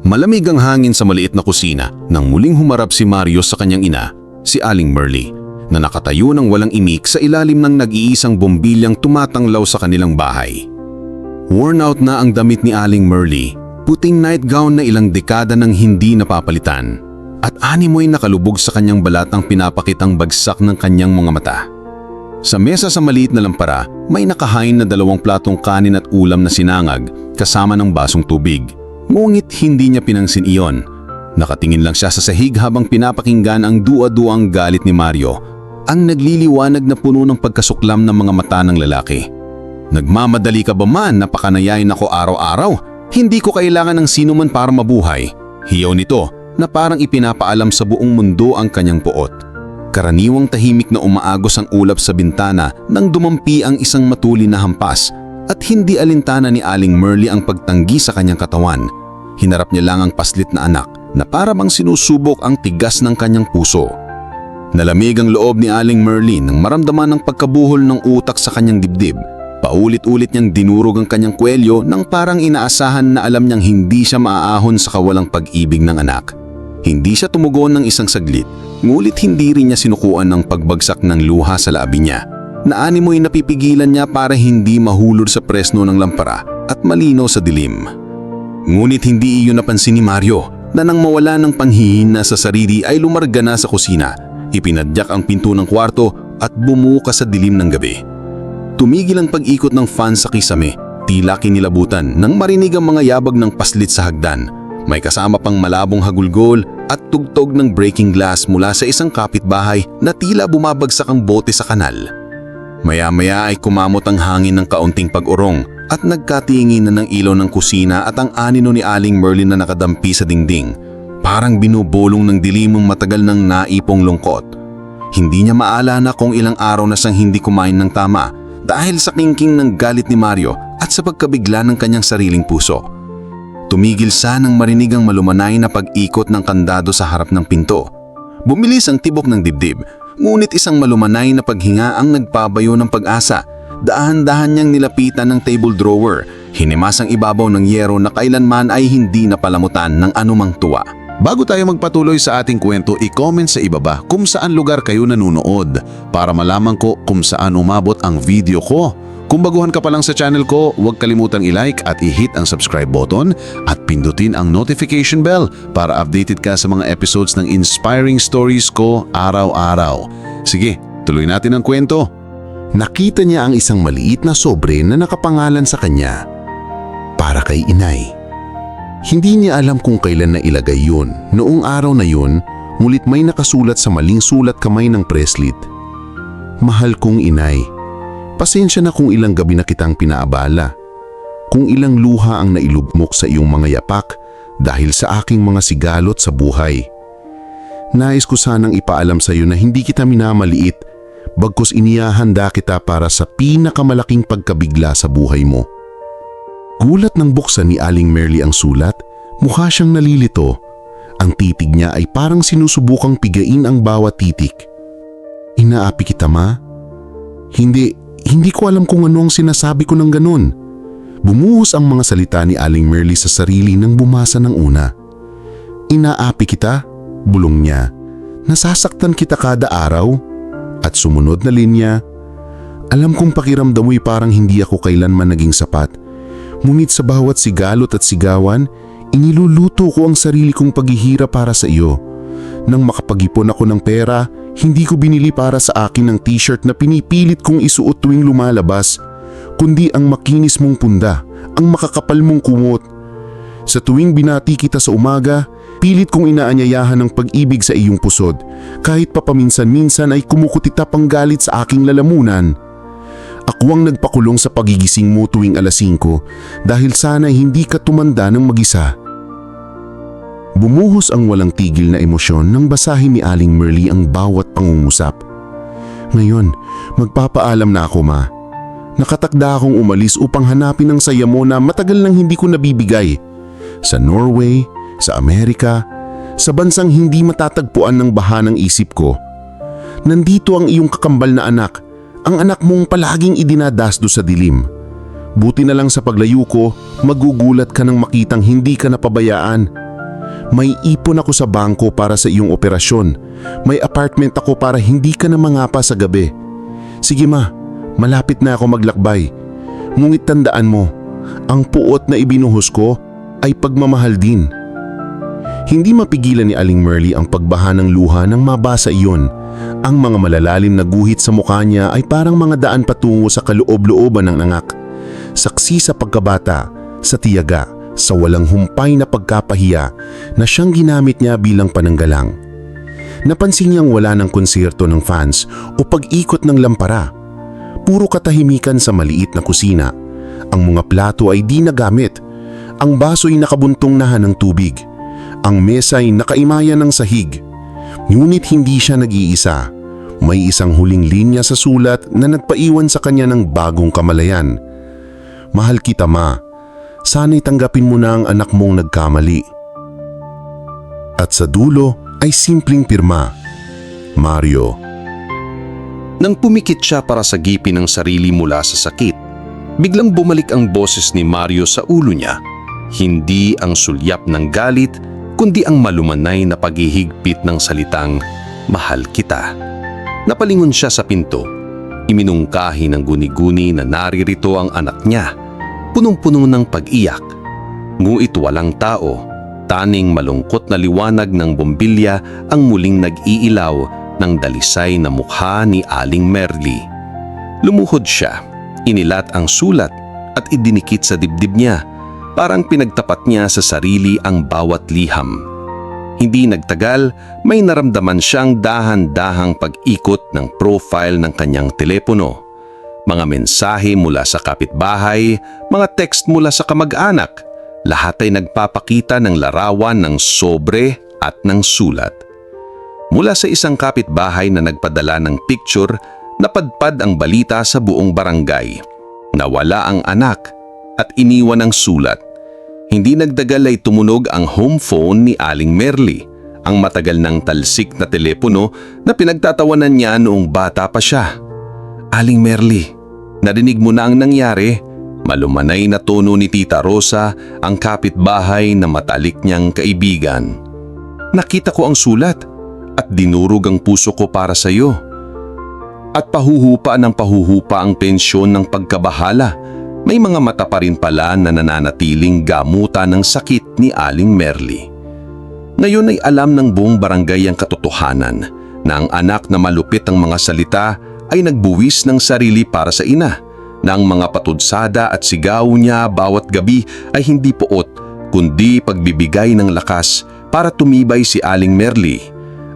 Malamig ang hangin sa maliit na kusina nang muling humarap si Mario sa kanyang ina, si Aling Merly, na nakatayo ng walang imik sa ilalim ng nag-iisang bombilyang tumatanglaw sa kanilang bahay. Worn out na ang damit ni Aling Merly, puting nightgown na ilang dekada nang hindi napapalitan, at animoy nakalubog sa kanyang balat ang pinapakitang bagsak ng kanyang mga mata. Sa mesa sa maliit na lampara, may nakahain na dalawang platong kanin at ulam na sinangag kasama ng basong tubig. Ngunit hindi niya pinansin iyon. Nakatingin lang siya sa sahig habang pinapakinggan ang dua-duang galit ni Mario, ang nagliliwanag na puno ng pagkasuklam ng mga mata ng lalaki. Nagmamadali ka ba man na pakanayain ako araw-araw? Hindi ko kailangan ng sino man para mabuhay. Hiyaw nito na parang ipinapaalam sa buong mundo ang kanyang puot. Karaniwang tahimik na umaagos ang ulap sa bintana nang dumampi ang isang matuli na hampas at hindi alintana ni Aling Merly ang pagtanggi sa kanyang katawan. Hinarap niya lang ang paslit na anak na para bang sinusubok ang tigas ng kanyang puso. Nalamig ang loob ni Aling Merly nang maramdaman ang pagkabuhol ng utak sa kanyang dibdib. Paulit-ulit niyang dinurog ang kanyang kwelyo nang parang inaasahan na alam niyang hindi siya maaahon sa kawalang pag-ibig ng anak. Hindi siya tumugon ng isang saglit, ngulit hindi rin niya sinukuan ng pagbagsak ng luha sa labi niya. Naanimoy napipigilan niya para hindi mahulod sa presno ng lampara at malino sa dilim. Ngunit hindi iyon napansin ni Mario na nang mawala ng panghihina sa sarili ay lumarga na sa kusina. Ipinadyak ang pinto ng kwarto at bumuka sa dilim ng gabi. Tumigil ang pag-ikot ng fan sa kisame, tila kinilabutan nang marinig ang mga yabag ng paslit sa hagdan. May kasama pang malabong hagulgol at tugtog ng breaking glass mula sa isang kapitbahay na tila bumabagsak ang bote sa kanal. Maya-maya ay kumamot ang hangin ng kaunting pag-urong at nagkatingin na ng ilaw ng kusina at ang anino ni Aling Merlin na nakadampi sa dingding. Parang binubulong ng dilimong matagal ng naipong lungkot. Hindi niya maalala kung ilang araw na siyang hindi kumain ng tama dahil sa kingking ng galit ni Mario at sa pagkabigla ng kanyang sariling puso. Tumigil siya nang marinig ang malumanay na pag-ikot ng kandado sa harap ng pinto. Bumilis ang tibok ng dibdib, ngunit isang malumanay na paghinga ang nagpabayo ng pag-asa. Dahan-dahan niyang nilapitan ng table drawer, hinimas ang ibabaw ng yero na kailanman ay hindi napalamutan ng anumang tuwa. Bago tayo magpatuloy sa ating kwento, i-comment sa ibaba kung saan lugar kayo nanunood para malaman ko kung saan umabot ang video ko. Kung baguhan ka pa lang sa channel ko, huwag kalimutang i-like at i-hit ang subscribe button at pindutin ang notification bell para updated ka sa mga episodes ng inspiring stories ko araw-araw. Sige, tuloy natin ang kwento. Nakita niya ang isang maliit na sobre na nakapangalan sa kanya. Para kay inay. Hindi niya alam kung kailan na ilagay yun. Noong araw na yun, ngulit may nakasulat sa maling sulat kamay ng preslit. Mahal kong inay, pasensya na kung ilang gabi na kitang pinaabala. Kung ilang luha ang nailubmok sa iyong mga yapak dahil sa aking mga sigalot sa buhay. Nais ko sanang ipaalam sa iyo na hindi kita minamaliit bagkus iniyahanda kita para sa pinakamalaking pagkabigla sa buhay mo. Gulat ng buksan ni Aling Merly ang sulat, mukha siyang nalilito. Ang titig niya ay parang sinusubukang pigain ang bawat titik. Inaapi kita ma? Hindi, hindi ko alam kung ano ang sinasabi ko ng ganun. Bumuhos ang mga salita ni Aling Merly sa sarili nang bumasa ng una. Inaapi kita? Bulong niya. Nasasaktan kita kada araw? At sumunod na linya, alam kong pakiramdam mo'y parang hindi ako kailanman naging sapat. Ngunit sa bawat sigalot at sigawan, iniluluto ko ang sarili kong paghihirap para sa iyo. Nang makapag-ipon ako ng pera, hindi ko binili para sa akin ng t-shirt na pinipilit kong isuot tuwing lumalabas, kundi ang makinis mong punda, ang makakapal mong kumot. Sa tuwing binati kita sa umaga, pilit kong inaanyayahan ng pag-ibig sa iyong pusod. Kahit papaminsan-minsan ay kumukutitap ang galit sa aking lalamunan. Ako ang nagpakulong sa pagigising mo tuwing alas 5 dahil sana hindi ka tumanda ng mag-isa. Bumuhos ang walang tigil na emosyon nang basahin ni Aling Merly ang bawat pangungusap. Ngayon, magpapaalam na ako ma. Nakatakda akong umalis upang hanapin ang saya mo na matagal nang hindi ko nabibigay. Sa Norway, sa Amerika, sa bansang hindi matatagpuan ng baha ng isip ko. Nandito ang iyong kakambal na anak, ang anak mong palaging idinadasdo sa dilim. Buti na lang sa paglayo ko, magugulat ka nang makitang hindi ka napabayaan. May ipon ako sa bangko para sa iyong operasyon. May apartment ako para hindi ka na mangapa sa gabi. Sige ma, malapit na ako maglakbay. Ngunit tandaan mo, ang puot na ibinuhos ko ay pagmamahal din. Hindi mapigilan ni Aling Merly ang pagbaha ng luha nang mabasa iyon. Ang mga malalalim na guhit sa mukha niya ay parang mga daan patungo sa kaloob-looban ng anak. Saksi sa pagkabata, sa tiyaga, sa walang humpay na pagkapahiya na siyang ginamit niya bilang pananggalang. Napansin niyang wala ng konserto ng fans o pag-ikot ng lampara. Puro katahimikan sa maliit na kusina. Ang mga plato ay di nagamit. Ang baso ay nakabuntong nahan ng tubig. Ang mesa ay nakaimaya ng sahig. Ngunit hindi siya nag-iisa. May isang huling linya sa sulat na nagpaiwan sa kanya ng bagong kamalayan. Mahal kita ma, sana'y tanggapin mo na ang anak mong nagkamali. At sa dulo ay simpleng pirma, Mario. Nang pumikit siya para sagipin ang sarili mula sa sakit, biglang bumalik ang boses ni Mario sa ulo niya. Hindi ang sulyap ng galit, kundi ang malumanay na paghihigpit ng salitang, Mahal kita. Napalingon siya sa pinto. Iminungkahi ng guni-guni na naririto ang anak niya. Punong-puno ng pag-iyak. Nguit walang tao. Taning malungkot na liwanag ng bombilya ang muling nag-iilaw ng dalisay na mukha ni Aling Merly. Lumuhod siya, inilat ang sulat at idinikit sa dibdib niya. Parang pinagtapat niya sa sarili ang bawat liham. Hindi nagtagal, may naramdaman siyang dahan-dahang pag-ikot ng profile ng kanyang telepono. Mga mensahe mula sa kapitbahay, mga text mula sa kamag-anak, lahat ay nagpapakita ng larawan ng sobre at ng sulat. Mula sa isang kapitbahay na nagpadala ng picture, napadpad ang balita sa buong barangay. Nawala ang anak at iniwan ang sulat. Hindi nagdagal ay tumunog ang home phone ni Aling Merly, ang matagal ng talsik na telepono na pinagtatawanan niya noong bata pa siya. Aling Merly, narinig mo na ang nangyari? Malumanay na tono ni Tita Rosa ang kapitbahay na matalik niyang kaibigan. Nakita ko ang sulat at dinurog ang puso ko para sa iyo. At pahuhupa ng pahuhupa ang pensyon ng pagkabahala. May mga mata pa rin pala na nananatiling gamutan ng sakit ni Aling Merly. Ngayon ay alam ng buong barangay ang katotohanan na ang anak na malupit ang mga salita ay nagbuwis ng sarili para sa ina na ang mga patudsada at sigaw niya bawat gabi ay hindi puot kundi pagbibigay ng lakas para tumibay si Aling Merly.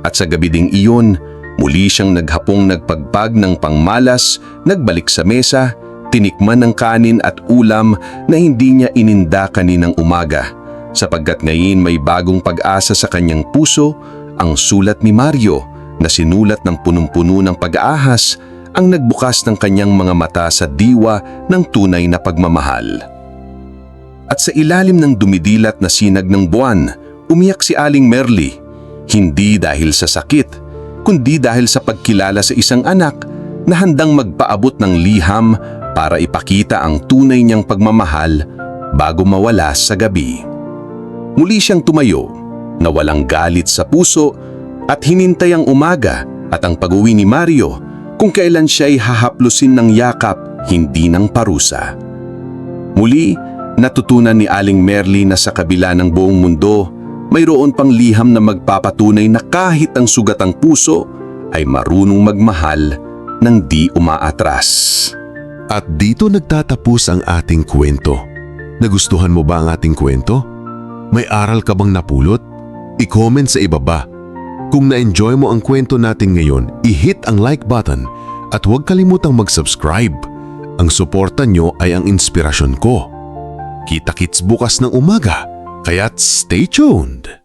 At sa gabi ding iyon, muli siyang naghapong nagpagpag ng pangmalas, nagbalik sa mesa, tinikman ng kanin at ulam na hindi niya ininda kaninang umaga. Sapagkat ngayon may bagong pag-asa sa kanyang puso, ang sulat ni Mario na sinulat ng punong-puno ng pag-aahas ang nagbukas ng kanyang mga mata sa diwa ng tunay na pagmamahal. At sa ilalim ng dumidilat na sinag ng buwan, umiyak si Aling Merly. Hindi dahil sa sakit, kundi dahil sa pagkilala sa isang anak na handang magpaabot ng liham para ipakita ang tunay niyang pagmamahal bago mawala sa gabi. Muli siyang tumayo na walang galit sa puso at hinintay ang umaga at ang pag-uwi ni Mario kung kailan siya ay hahaplusin ng yakap, hindi ng parusa. Muli, natutunan ni Aling Merly na sa kabila ng buong mundo, mayroon pang liham na magpapatunay na kahit ang sugatang puso ay marunong magmahal ng di umaatras. At dito nagtatapos ang ating kwento. Nagustuhan mo ba ang ating kwento? May aral ka bang napulot? I-comment sa ibaba. Kung na-enjoy mo ang kwento natin ngayon, i-hit ang like button at huwag kalimutang mag-subscribe. Ang suporta nyo ay ang inspirasyon ko. Kita-kits bukas ng umaga, kaya't stay tuned!